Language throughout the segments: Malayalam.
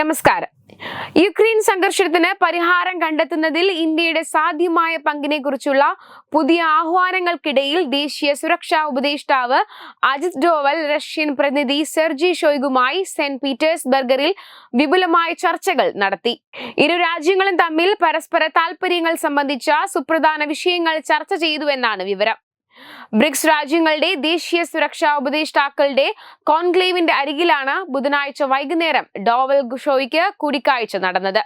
നമസ്കാരം. യുക്രൈൻ സംഘർഷത്തിന് പരിഹാരം കണ്ടെത്തുന്നതിൽ ഇന്ത്യയുടെ സാധ്യമായ പങ്കിനെ കുറിച്ചുള്ള പുതിയ ആഹ്വാനങ്ങൾക്കിടയിൽ ദേശീയ സുരക്ഷാ ഉപദേഷ്ടാവ് അജിത് ഡോവൽ റഷ്യൻ പ്രതിനിധി സെർജി ഷോയ്ഗുമായി സെന്റ് പീറ്റേഴ്സ്ബർഗറിൽ വിപുലമായ ചർച്ചകൾ നടത്തി. ഇരു രാജ്യങ്ങളും തമ്മിൽ പരസ്പര താൽപര്യങ്ങൾ സംബന്ധിച്ച സുപ്രധാന വിഷയങ്ങൾ ചർച്ച ചെയ്തുവെന്നാണ് വിവരം. ബ്രിക്സ് രാജ്യങ്ങളുടെ ദേശീയ സുരക്ഷാ ഉപദേഷ്ടാക്കളുടെ കോൺക്ലേവിന്റെ അരികിലാണ് ബുധനാഴ്ച വൈകുന്നേരം ഡോവൽ ഗുഷോയ്ക്ക് കൂടിക്കാഴ്ച നടന്നത്.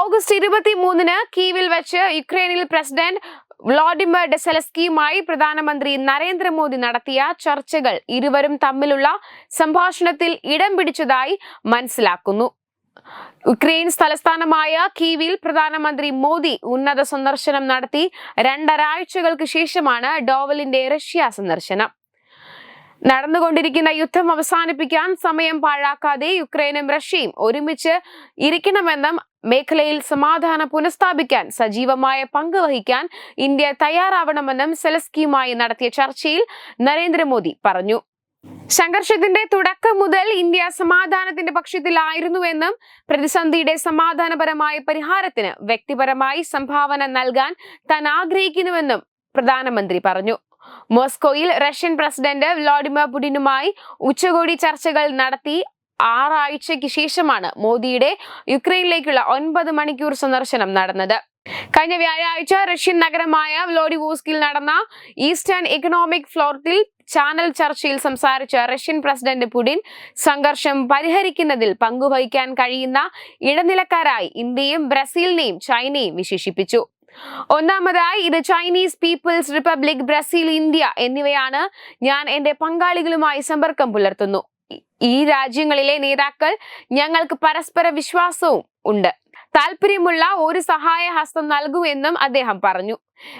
ഓഗസ്റ്റ് ഇരുപത്തി മൂന്നിന് കീവിൽ വെച്ച് യുക്രൈനിൽ പ്രസിഡന്റ് വ്ളാഡിമിർ ഡെസലസ്കിയുമായി പ്രധാനമന്ത്രി നരേന്ദ്രമോദി നടത്തിയ ചർച്ചകൾ ഇരുവരും തമ്മിലുള്ള സംഭാഷണത്തിൽ ഇടം പിടിച്ചതായി മനസ്സിലാക്കുന്നു. യുക്രൈൻ തലസ്ഥാനമായ കീവിൽ പ്രധാനമന്ത്രി മോദി ഉന്നത സന്ദർശനം നടത്തി. രണ്ടരാഴ്ചകൾക്ക് ശേഷമാണ് ഡോവലിന്റെ റഷ്യ സന്ദർശനം. നടന്നുകൊണ്ടിരിക്കുന്ന യുദ്ധം അവസാനിപ്പിക്കാൻ സമയം പാഴാക്കാതെ യുക്രൈനും റഷ്യയും ഒരുമിച്ച് ഇരിക്കണമെന്നും മേഖലയിൽ സമാധാനം പുനഃസ്ഥാപിക്കാൻ സജീവമായ പങ്ക് വഹിക്കാൻ ഇന്ത്യ തയ്യാറാവണമെന്നും സെലസ്കിയുമായി നടത്തിയ ചർച്ചയിൽ നരേന്ദ്രമോദി പറഞ്ഞു. സംഘർഷത്തിന്റെ തുടക്കം മുതൽ ഇന്ത്യ സമാധാനത്തിന്റെ പക്ഷത്തിലായിരുന്നുവെന്നും പ്രതിസന്ധിയുടെ സമാധാനപരമായ പരിഹാരത്തിന് വ്യക്തിപരമായി സംഭാവന നൽകാൻ താൻ ആഗ്രഹിക്കുന്നുവെന്നും പ്രധാനമന്ത്രി പറഞ്ഞു. മോസ്കോയിൽ റഷ്യൻ പ്രസിഡന്റ് വ്ളാഡിമിർ പുടിനുമായി ഉച്ചകോടി ചർച്ചകൾ നടത്തി ആറാഴ്ചയ്ക്ക് ശേഷമാണ് മോദിയുടെ യുക്രൈനിലേക്കുള്ള ഒൻപത് മണിക്കൂർ സന്ദർശനം നടന്നത്. കഴിഞ്ഞ വ്യാഴാഴ്ച റഷ്യൻ നഗരമായ വ്ലോഡിവോസ്കിൽ നടന്ന ഈസ്റ്റേൺ എക്കണോമിക് ഫ്ലോറിൽ ചാനൽ ചർച്ചയിൽ സംസാരിച്ച റഷ്യൻ പ്രസിഡന്റ് പുടിൻ സംഘർഷം പരിഹരിക്കുന്നതിൽ പങ്കുവഹിക്കാൻ കഴിയുന്ന ഇടനിലക്കാരായി ഇന്ത്യയും ബ്രസീലിനെയും ചൈനയും വിശേഷിപ്പിച്ചു. ഒന്നാമതായി ഇത് Chinese people's republic Brazil India എന്നിവയാണ് ഞാൻ എന്റെ പങ്കാളികളുമായി സമ്പർക്കം പുലർത്തുന്നു. ഈ രാജ്യങ്ങളിലെ നേതാക്കൾ ഞങ്ങൾക്ക് പരസ്പര വിശ്വാസവും ഉണ്ട്. താല്പര്യമുള്ള ഒരു സഹായ ഹസ്തം നൽകുമെന്നും അദ്ദേഹം പറഞ്ഞു.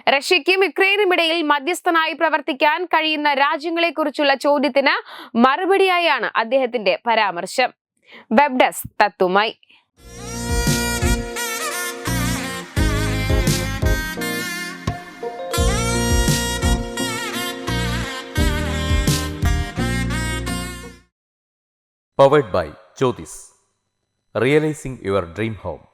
റഷ്യയ്ക്കും യുക്രൈനും ഇടയിൽ മധ്യസ്ഥനായി പ്രവർത്തിക്കാൻ കഴിയുന്ന രാജ്യങ്ങളെക്കുറിച്ചുള്ള ചോദ്യത്തിന് മറുപടിയായാണ് അദ്ദേഹത്തിന്റെ പരാമർശം. വെബ് ഡെസ്ക് തത്തുമായി. Powered by Jyothis Realizing your dream home.